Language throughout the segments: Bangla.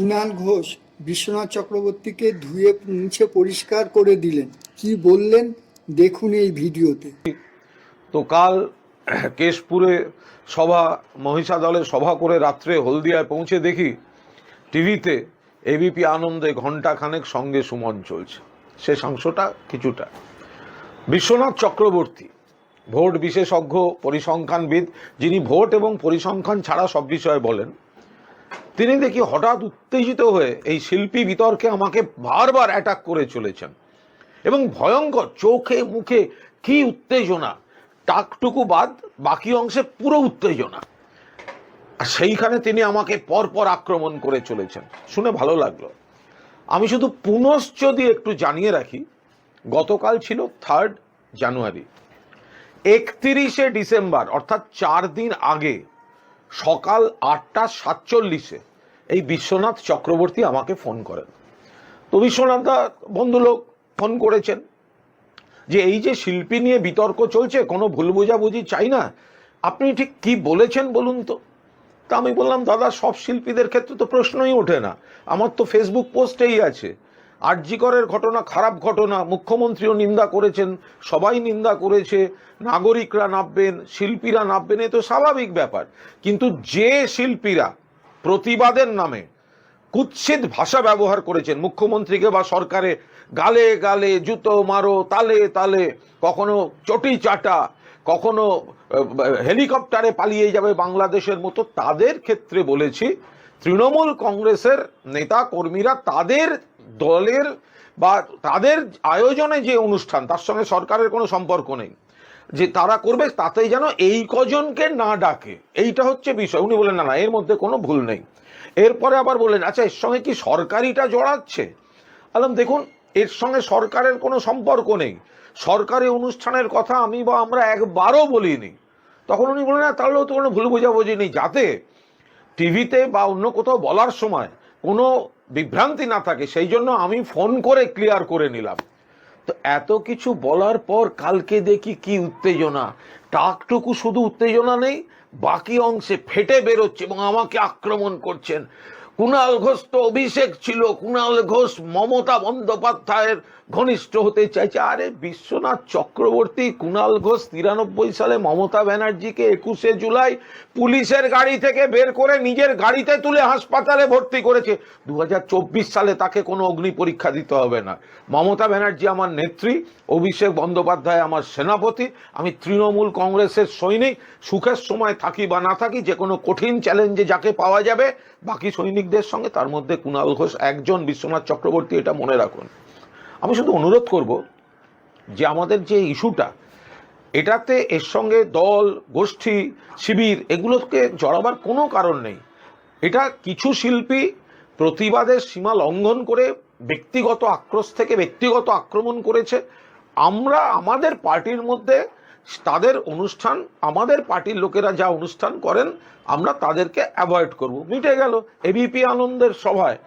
কুণাল ঘোষ বিশ্বনাথ চক্রবর্তীকে ধুয়ে মুছে পরিষ্কার করে দিলেন। কি বললেন? দেখুন এই ভিডিওতে। তো কাল কেশপুরে সভা মহিষা দলের সভা করে রাত্রে হলদিয়ায় পৌঁছে দেখি টিভিতে এবিপি আনন্দে ঘণ্টা খানেক সঙ্গে সুমন চলছে। শেষ অংশটা কিছুটা। বিশ্বনাথ চক্রবর্তী, ভোট বিশেষজ্ঞ, পরিসংখ্যানবিদ, যিনি ভোট এবং পরিসংখ্যান ছাড়া সব বিষয়ে বলেন তিনি দেখি হঠাৎ উত্তেজিত হয়ে এই শিল্পী বিতর্কে আমাকে বারবার অ্যাটাক করে চলেছেন। এবং ভয়ঙ্কর চোখে, মুখে কি উত্তেজনা, টাকটুকু বাদ, বাকি অংশে পুরো উত্তেজনা। আর সেইখানে তিনি আমাকে পরপর আক্রমণ করে চলেছেন। শুনে ভালো লাগল। আমি শুধু পুনশ্চ দিয়ে একটু জানিয়ে রাখি, গতকাল ছিল থার্ড জানুয়ারি একত্রিশে ডিসেম্বর, অর্থাৎ চার দিন আগে, সকাল আটটা সাতচল্লিশে এই বিশ্বনাথ চক্রবর্তী আমাকে ফোন করেন। তো বিশ্বনাথ দা বন্ধু লোক ফোন করেছেন যে এই যে শিল্পী নিয়ে বিতর্ক চলছে, কোনো ভুল বোঝাবুঝি চাই না। আপনি ঠিক কি বলেছেন বলুন তো? তা আমি বললাম, দাদা, সব শিল্পীদের ক্ষেত্রে তো প্রশ্নই ওঠে না। আমার তো ফেসবুক পোস্টেই আছে। আরজিকরের ঘটনা খারাপ ঘটনা, মুখ্যমন্ত্রীও নিন্দা করেছেন, সবাই নিন্দা করেছে, নাগরিকরা নামবেন, শিল্পীরা নামবেন, এ তো স্বাভাবিক ব্যাপার। কিন্তু যে শিল্পীরা প্রতিবাদের নামে কুৎসিত ভাষা ব্যবহার করেছেন মুখ্যমন্ত্রীকে বা সরকারে, গালে গালে, জুতো মারো, তালে তালে, কখনো চটি চাটা, কখনো হেলিকপ্টারে পালিয়ে যাবে বাংলাদেশের মতো, তাদের ক্ষেত্রে বলেছি, তৃণমূল কংগ্রেসের নেতা কর্মীরা তাদের দলের বা তাদের আয়োজনে যে অনুষ্ঠান, তার সঙ্গে সরকারের কোনো সম্পর্ক নেই। যে তারা করবে, তাতেই যেন এই কজনকে না ডাকে। এইটা হচ্ছে বিষয়। উনি বলেন না না, এর মধ্যে কোনো ভুল নেই। এরপরে আবার বললেন আচ্ছা এর সঙ্গে কি সরকারিটা জড়াচ্ছে? আলাম, দেখুন, এর সঙ্গে সরকারের কোনো সম্পর্ক নেই। সরকারি অনুষ্ঠানের কথা আমি বা আমরা একবারও বলিনি। তখন উনি বললেন, না, তাহলেও তো কোনো ভুল বোঝাবুঝি নেই। যাতে টিভিতে বা অন্য কোথাও বলার সময় কোনো বিভ্রান্তি না থাকে, সেই জন্য আমি ফোন করে ক্লিয়ার করে নিলাম। তো এত কিছু বলার পর কালকে দেখি কি উত্তেজনা। টাকটুকু শুধু উত্তেজনা নেই, বাকি অংশে ফেটে বেরোচ্ছে এবং আমাকে আক্রমণ করছেন। কুণাল ঘোষ তো অভিষেক ছিল। কুণাল ঘোষ মমতা বন্দ্যোপাধ্যায়ের ঘনিষ্ঠ হতে চাইছে। আরে বিশ্বনাথ চক্রবর্তী, কুণাল ঘোষ তিরানব্বই সালে মমতা ব্যানার্জিকে একুশে জুলাই পুলিশের গাড়ি থেকে বের করে নিজের গাড়িতে তুলে হাসপাতালে ভর্তি করেছে। দু হাজার চব্বিশ সালে তাকে কোনো অগ্নি পরীক্ষা দিতে হবে না। মমতা ব্যানার্জি আমার নেত্রী, অভিষেক বন্দ্যোপাধ্যায় আমার সেনাপতি। আমি তৃণমূল কংগ্রেসের সৈনিক। সুখের সময় থাকি বা না থাকি, যে কোনো কঠিন চ্যালেঞ্জে যাকে পাওয়া যাবে বাকি সৈনিকদের সঙ্গে তার মধ্যে কুণাল ঘোষ একজন বিশ্বনাথ চক্রবর্তী, এটা মনে রাখুন। আমি শুধু অনুরোধ করব যে আমাদের যে ইস্যুটা, এটাতে এর সঙ্গে দল, গোষ্ঠী, শিবির এগুলোকে জড়াবার কোনো কারণ নেই। এটা কিছু শিল্পী প্রতিবাদের সীমা লঙ্ঘন করে ব্যক্তিগত আক্রোশ থেকে ব্যক্তিগত আক্রমণ করেছে। আমরা আমাদের পার্টির মধ্যে তাদের অনুষ্ঠান, আমাদের পার্টির লোকেরা যা অনুষ্ঠান করেন, আমরা তাদেরকে অ্যাভয়েড করব। মিটে গেল এবিপি আনন্দের সভায়,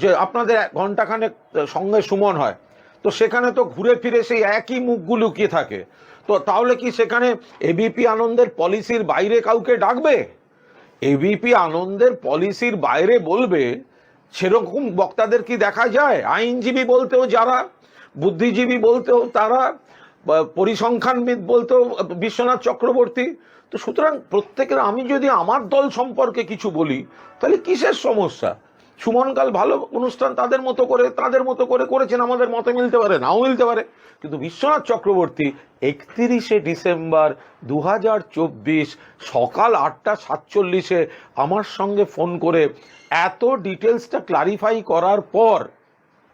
যে আপনাদের ঘন্টাখানেক সঙ্গে সুমন হয়। তো সেখানে তো ঘুরে ফিরে সেই একই মুখগুলো কি থাকে। তো তাহলে কি সেখানে এবিপি আনন্দের পলিসির বাইরে কাউকে ডাকবে? এবিপি আনন্দের পলিসির বাইরে বলবে, সেরকম বক্তাদের কি দেখা যায়? আইনজীবী বলতেও যারা, বুদ্ধিজীবী বলতেও তারা পরিসংখ্যানবিদ বলতেও বিশ্বনাথ চক্রবর্তী। তো সুতরাং প্রত্যেকের আমি যদি আমার দল সম্পর্কে কিছু বলি, তাহলে কিসের সমস্যা? সুমনকাল ভালো অনুষ্ঠান তাদের মতো করে, তাদের মতো করে করেছেন, আমাদের মতে মিলতে পারে, নাও মিলতে পারে। কিন্তু বিশ্বনাথ চক্রবর্তী একত্রিশে ডিসেম্বর দু হাজার চব্বিশ সকাল আটটা সাতচল্লিশে আমার সঙ্গে ফোন করে এত ডিটেলসটা ক্লারিফাই করার পর,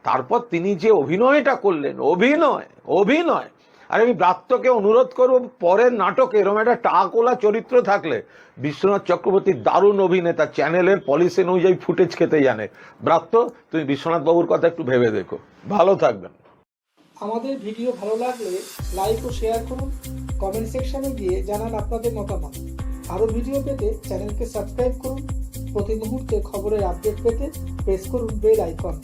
তারপর তিনি যে অভিনয়টা করলেন, অভিনয় অভিনয় আর আমি ব্রাত্যকে অনুরোধ করব, পরের নাটকে এরকম একটা টাকোলা চরিত্র থাকলে বিশ্বনাথ চক্রবর্তী দারুণ অভিনেতা, চ্যানেলের পলিসি অনুযায়ী ফুটেজ খেতে জানে। ব্রাত্য, তুমি বিশ্বনাথ বাবুর কথা একটু ভেবে দেখো। ভালো থাকবেন। আমাদের ভিডিও ভালো লাগলে লাইক ও শেয়ার করুন। কমেন্ট সেকশনে গিয়ে জানান আপনাদের মতামত। আরও ভিডিও পেতে চ্যানেলকে সাবস্ক্রাইব করুন। প্রতি মুহূর্তে খবরের আপডেট পেতে প্রেস করুন বেল আইকন।